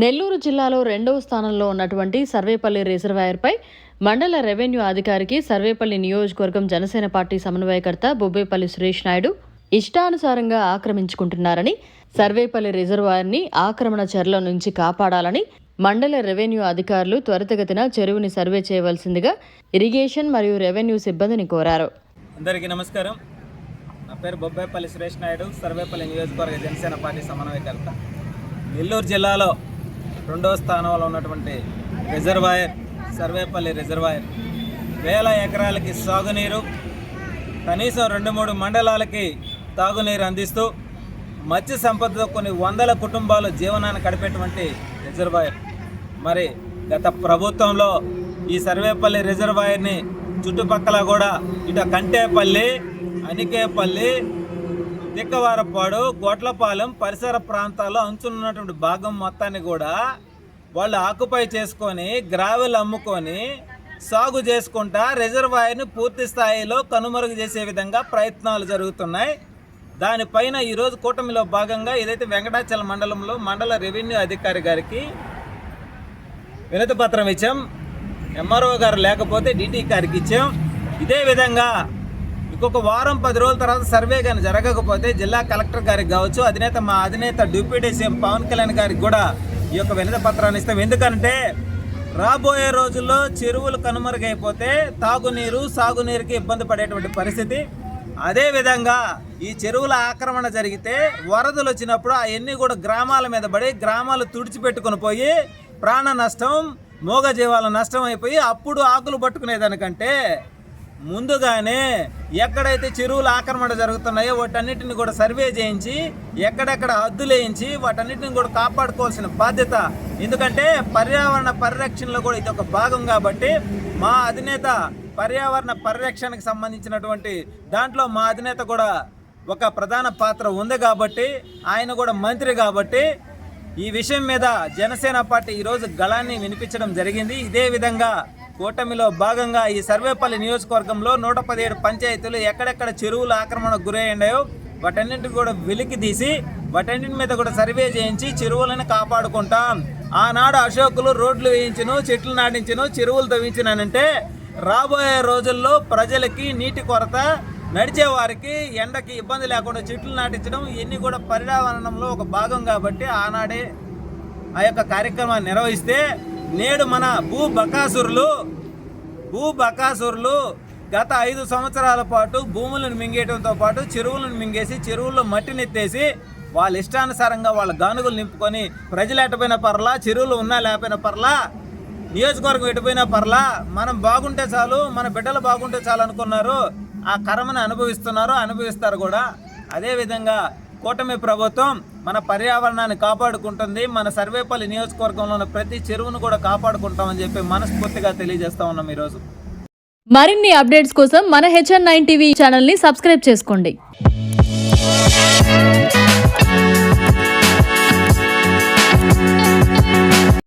నెల్లూరు జిల్లాలో రెండవ స్థానంలో ఉన్నటువంటి సర్వేపల్లి రిజర్వాయర్పై మండల రెవెన్యూ అధికారికి సర్వేపల్లి నియోజకవర్గం జనసేన పార్టీ సమన్వయకర్త బొబ్బేపల్లి సురేష్ నాయుడు ఇష్టానుసారంగా ఆక్రమించుకుంటున్నారని సర్వేపల్లి రిజర్వాయర్ని ఆక్రమణ చర్యల నుంచి కాపాడాలని మండల రెవెన్యూ అధికారులు త్వరితగతిన చెరువుని సర్వే చేయవలసిందిగా ఇరిగేషన్ మరియు రెవెన్యూ సిబ్బందిని కోరారు. అందరికీ నమస్కారం. నా పేరు బొబ్బేపల్లి సురేష్ నాయుడు సర్వేపల్లి నియోజకవర్గ జనసేన పార్టీ సమన్వయకర్త. నెల్లూరు జిల్లాలో రెండవ స్థానంలో ఉన్నటువంటి రిజర్వాయర్ సర్వేపల్లి రిజర్వాయర్. వేల ఎకరాలకి సాగునీరు కనీసం రెండు మూడు మండలాలకి తాగునీరు అందిస్తూ మత్స్య సంపదతో కొన్ని వందల కుటుంబాలు జీవనాన్ని గడిపేటువంటి రిజర్వాయర్. మరి గత ప్రభుత్వంలో ఈ సర్వేపల్లి రిజర్వాయర్ని చుట్టుపక్కల కూడా ఇటు కంటేపల్లి అనికేపల్లి దిక్కవారపాడు గొట్లపాలెం పరిసర ప్రాంతాల్లో అంచున్నటువంటి భాగం మొత్తాన్ని కూడా వాళ్ళు ఆక్యుపై చేసుకొని గ్రావెల్ అమ్ముకొని సాగు చేసుకుంటా రిజర్వాయర్ని పూర్తి స్థాయిలో కనుమరుగు చేసే విధంగా ప్రయత్నాలు జరుగుతున్నాయి. దానిపైన ఈరోజు కూటమిలో భాగంగా ఏదైతే వెంకటాచల మండలంలో మండల రెవెన్యూ అధికారి గారికి వినతి పత్రం ఇచ్చాం. ఎంఆర్ఓ గారు లేకపోతే డిటి గారికి ఇచ్చాం. ఇదే విధంగా ఇంకొక వారం పది రోజుల తర్వాత సర్వే కానీ జరగకపోతే జిల్లా కలెక్టర్ గారికి కావచ్చు అధినేత మా అధినేత డిప్యూటీ సీఎం పవన్ కళ్యాణ్ గారికి కూడా ఈ యొక్క వినతి పత్రాన్ని ఇస్తాం. ఎందుకంటే రాబోయే రోజుల్లో చెరువులు కనుమరుగైపోతే తాగునీరు సాగునీరుకి ఇబ్బంది పడేటువంటి పరిస్థితి. అదేవిధంగా ఈ చెరువుల ఆక్రమణ జరిగితే వరదలు వచ్చినప్పుడు అవన్నీ కూడా గ్రామాల మీద పడి గ్రామాలు తుడిచిపెట్టుకుని పోయి ప్రాణ నష్టం మూగజీవాల నష్టం అయిపోయి అప్పుడు ఆకులు పట్టుకునేదానికంటే ముందుగానే ఎక్కడైతే చెరువుల ఆక్రమణ జరుగుతున్నాయో వాటన్నిటిని కూడా సర్వే చేయించి ఎక్కడెక్కడ హద్దులేయించి వాటన్నిటిని కూడా కాపాడుకోవాల్సిన బాధ్యత. ఎందుకంటే పర్యావరణ పరిరక్షణలో కూడా ఇది ఒక భాగం కాబట్టి మా అధినేత పర్యావరణ పరిరక్షణకు సంబంధించినటువంటి దాంట్లో మా అధినేత కూడా ఒక ప్రధాన పాత్ర ఉంది కాబట్టి ఆయన కూడా మంత్రి కాబట్టి ఈ విషయం మీద జనసేన పార్టీ ఈరోజు గళాన్ని వినిపించడం జరిగింది. ఇదే విధంగా కూటమిలో భాగంగా ఈ సర్వేపల్లి నియోజకవర్గంలో నూట పదిహేడు పంచాయతీలు ఎక్కడెక్కడ చెరువుల ఆక్రమణకు గురయ్యాయో వాటన్నింటిని కూడా వెలికి తీసి వాటన్నింటి మీద కూడా సర్వే చేయించి చెరువులను కాపాడుకుంటాం. ఆనాడు అశోకులు రోడ్లు వేయించను చెట్లు నాటించను చెరువులు తవ్వించినానంటే రాబోయే రోజుల్లో ప్రజలకి నీటి కొరత నడిచే వారికి ఎండకి ఇబ్బంది లేకుండా చెట్లు నాటించడం ఇవన్నీ కూడా పర్యావరణంలో ఒక భాగం కాబట్టి ఆనాడే ఆ యొక్క కార్యక్రమాన్ని నిర్వహిస్తే నేడు మన భూ బకాసురులు భూ బకాసురులు గత ఐదు సంవత్సరాల పాటు భూములను మింగేయడంతో పాటు చెరువులను మింగేసి చెరువుల్లో మట్టినెత్తేసి వాళ్ళ ఇష్టానుసారంగా వాళ్ళ గానుగులు నింపుకొని ప్రజలు ఎట్టపోయిన పర్లా చెరువులు ఉన్నా లేకపోయినా పర్లా నియోజకవర్గం ఎటుపోయినా పర్లా మనం బాగుంటే చాలు మన బిడ్డలు బాగుంటే చాలు అనుకున్నారు ఆ కర్మను అనుభవిస్తున్నారు అనుభవిస్తారు కూడా. అదేవిధంగా కూటమి ప్రభుత్వం మన పర్యావరణాన్ని కాపాడుకుంటుంది. మన సర్వేపల్లి నియోజకవర్గంలో ఉన్న ప్రతి చెరువును కూడా కాపాడుకుంటామని చెప్పి మనస్ఫూర్తిగా తెలియజేస్తా ఉన్నాం ఈరోజు. మరిన్ని అప్డేట్స్ కోసం మన హెచ్ఎన్ నైన్ టీవీ ఛానల్ని సబ్స్క్రైబ్ చేసుకోండి.